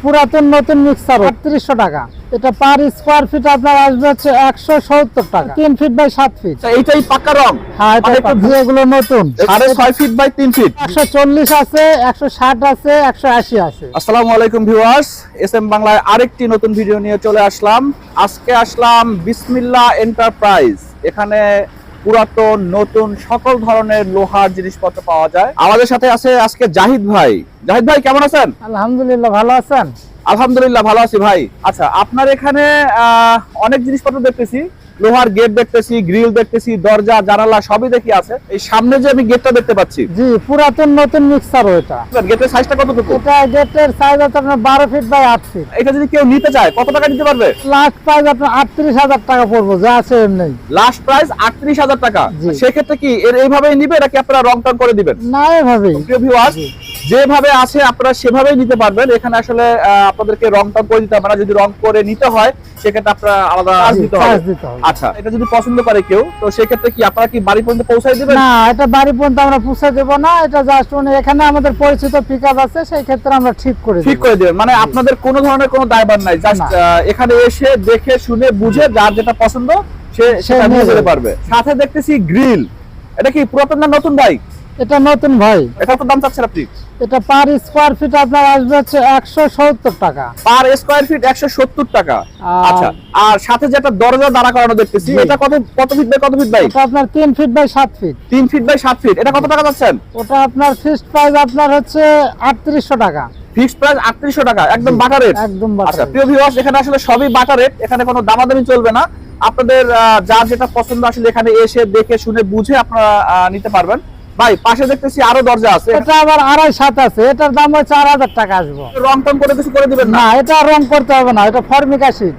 পুরাতন নতুন মিক্সার আটত্রিশশো টাকা। এটা পার স্কোয়ার ফিট আপনার আসবে হচ্ছে একশো সত্তর টাকা। তিন ফিট বাই সাত ফিট আচ্ছা, এইটাই পাক্কা রং? হ্যাঁ এটা মানে একটু পাচ্ছি, এগুলো নতুন। সাড়ে ছয় ফিট বাই তিন ফিট একশো চল্লিশ আছে একশো ষাট আছে একশো আশি আছে। আসসালামু আলাইকুম ভিউয়ার্স এস এম বাংলায় আরেকটি নতুন ভিডিও নিয়ে চলে আসলাম। আজকে আসলাম বিসমিল্লা এন্টারপ্রাইজ এখানে পুরাতন নতুন সকল ধরনের লোহার জিনিসপত্র পাওয়া যায়। আমাদের সাথে আছে আজকে জাহিদ ভাই। জাহিদ ভাই কেমন আছেন? আলহামদুলিল্লাহ ভালো আছেন? আলহামদুলিল্লাহ ভালো আছি ভাই। আচ্ছা আপনার এখানে আহ, অনেক জিনিসপত্র দেখতেছি। লোহার গেট দেখতেছি গ্রিল দেখতেছি দরজা জানালা সবই দেখি আছে। এই সামনে যে আমি গেটটা দেখতে পাচ্ছি। জি পুরাতন নতুন মিক্সার ওইটা। গেটের সাইজটা কতটুকু? এটা গেটের সাইজ আছে আপনার বারো ফিট বাই আট ফিট এটা যদি কেউ নিতে চায় কত টাকা দিতে পারবে? লাস্ট প্রাইস আপনার আটত্রিশ হাজার টাকা পড়ব যা আছে এমনি লাস্ট প্রাইস আটত্রিশ হাজার টাকা। সেক্ষেত্রে কি এর এইভাবেই নিবে নাকি আপনারা রং টং করে দিবেন? না এভাবেই। ভিউয়ার্স যেভাবে আছে আপনারা সেভাবেই নিতে পারবেন। এখানে আসলে আপনাদেরকে রং টং করে দিতে হবে না। যদি রং করে নিতে হয় সেক্ষেত্রে আপনারা আলাদা দিতে হবে। আচ্ছা এটা যদি পছন্দ করে কেউ তো সেক্ষেত্রে কি আপনারা কি বাড়ি পর্যন্ত পৌঁছায় দিবেন? না এটা বাড়ি পর্যন্ত আমরা পুষে দেবো না। এটা জাস্ট মানে এখানে আমাদের পরিচিত পিক আছে সেই ক্ষেত্রে আমরা ঠিক করে ঠিক করে দিবেন। মানে আপনাদের কোনো ধরনের কোনো দায়ভার নাই। জাস্ট এখানে এসে দেখে শুনে বুঝে যার যেটা পছন্দ সে সেটা নিয়ে যেতে পারবে। সাথে দেখতেছি গ্রিল। এটা কি পুরাতন না নতুন ভাই এটা নতুন ভাই। এটা তো দাম চাচ্ছেন আপনি? এটা পার স্কোয়ার ফিট আপনার আসবে হচ্ছে একশো সত্তর টাকা। পার স্কোয়ার ফিট একশো সত্তর টাকা। আচ্ছা আর সাথে যেটা দরজা দাঁড়া করানো দেখতেছি এটা কত কত ফিট বাই কত ফিট বাই এটা আপনার তিন ফিট বাই সাত ফিট তিন ফিট বাই সাত ফিট এটা কত টাকা যাচ্ছেন ওটা আপনার ফিক্সড প্রাইস আপনার হচ্ছে আটত্রিশশো টাকা। ফিক্সড প্রাইস আটত্রিশশো টাকা একদম বাটা রেট একদম আচ্ছা প্রিয় ভিউয়ার্স এখানে আসলে সবই বাটা রেট এখানে কোনো দামাদামি চলবে না। আপনাদের যার যেটা পছন্দ আসলে এখানে এসে দেখে শুনে বুঝে আপনারা নিতে পারবেন। ভাই পাশে দেখতেছি আরও দরজা আছে। এটা আবার আড়াই সাত আছে। এটার দাম হচ্ছে চার হাজার টাকা আসব। রং টং করে কিছু করে দিবেন না? এটা রং করতে হবে না এটা ফর্মিক অ্যাসিড।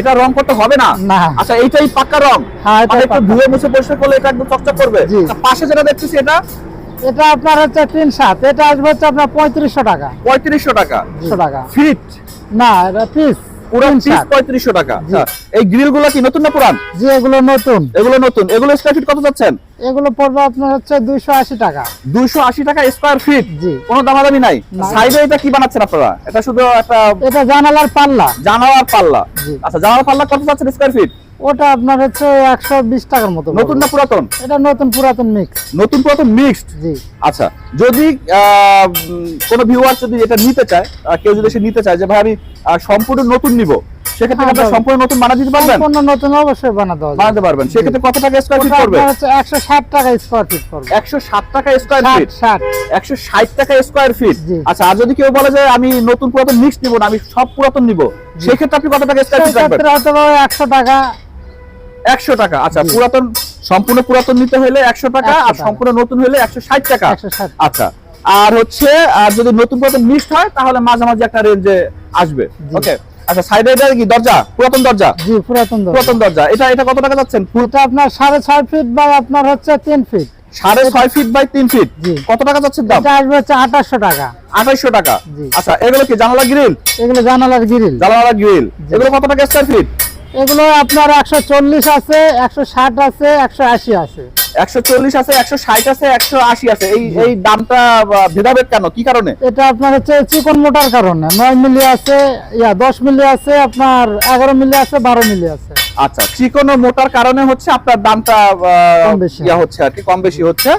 এটা রং করতে হবে না? না। আচ্ছা এইটাই পাক্কা রং। হ্যাঁ, মানে একটু ধুয়ে মুছে পরিষ্কার করলে এটা একদম চকচক করবে। পাশে যেটা দেখতেছি এটা? এটা আপনার হচ্ছে তিন সাত এটা আসবে হচ্ছে আপনার পঁয়ত্রিশশো টাকা। পঁয়ত্রিশশো টাকা। টাকা। ফিট? না এটা পিস। পুরো পিস পঁয়ত্রিশশো টাকা। আচ্ছা, এই গ্রিলগুলো কি নতুন না পুরান? যে এগুলো নতুন। এগুলো নতুন। এগুলো স্কোয়ার ফিট কত যাচ্ছেন? এগুলো পড়বে আপনার হচ্ছে দুইশো আশি টাকা। দুইশো আশি টাকা স্কোয়ার ফিট জি। কোনো দামাদামি নাই। সাইডে এটা কি বানাচ্ছেন আপনারা? এটা শুধু একটা এটা জানালার পাল্লা। জানালার পাল্লা। আচ্ছা জানালার পাল্লা কত যাচ্ছেন স্কোয়ার ফিট ওটা আপনার হচ্ছে একশো বিশ টাকার মতো নতুন না পুরাতন? এটা নতুন পুরাতন মিক্স নতুন পুরাতন মিক্সড জি। আচ্ছা যদি কোনো ভিউয়ার যদি এটা নিতে চায় কেউ যদি সে নিতে চায় যে ভাই আমি সম্পূর্ণ নতুন নিব সেক্ষেত্রে হ্যাঁ, সম্পূর্ণ নতুন বানা দিতে পারবেন? সম্পূর্ণ নতুন অবশ্যই বানাতে হবে বানাতে পারবেন। সেক্ষেত্রে কত টাকা স্কোয়ার ফিট পড়বে? হচ্ছে একশো ষাট টাকা স্কোয়ার ফিট পড়বে। একশো সাত টাকা স্কোয়ার ফিট ষাট একশো ষাট টাকা স্কোয়ার ফিট আচ্ছা আর যদি কেউ বলে যে আমি নতুন পুরাতন মিক্স নিব না আমি সব পুরাতন নিব সেক্ষেত্রে আপনি কত টাকা স্কোয়ার ফিট রাখবেন? সেক্ষেত্রে হয়তো বা একশো টাকা একশো টাকা। আচ্ছা পুরাতন সম্পূর্ণ পুরাতন নিতে হলে একশো টাকা আর সম্পূর্ণ নতুন হলে একশো ষাট টাকা। আচ্ছা আর হচ্ছে আর যদি নতুন পুরাতন মিক্সড হয় তাহলে মাঝামাঝি একটা রেঞ্জে আসবে। ওকে আচ্ছা সাইডে এটা কি দরজা? পুরাতন দরজা? জি পুরাতন দরজা। পুরাতন দরজা। এটা এটা কত টাকা যাচ্ছেন? এটা আপনার সাড়ে ছয় ফিট বা আপনার হচ্ছে তিন ফিট সাড়ে ছয় ফিট বাই তিন ফিট। কত টাকা যাচ্ছে দাম? এটা আসবে হচ্ছে আঠাশশো টাকা। আঠাইশশো টাকা। আচ্ছা এগুলো কি জানালা গ্রিল এগুলো জানালার গ্রিল জানালা গ্রিল এগুলো কত টাকা স্কোয়ার ফিট এগুলো আপনার একশো চল্লিশ আছে একশো ষাট আছে একশো আশি আছে। একশো চল্লিশ আছে একশো ষাট আছে একশো আশি আছে। এই এই দামটা ভেদাভেদ কেন? কি কারণে? এটা আপনার হচ্ছে চিকন মোটার কারণে। নয় মিলি আছে ইয়া দশ মিলি আছে আপনার এগারো মিলি আছে বারো মিলি আছে। আচ্ছা চিকন মোটার কারণে হচ্ছে আপনার দামটা কম বেশি। ইয়া হচ্ছে আর কি কম বেশি হচ্ছে।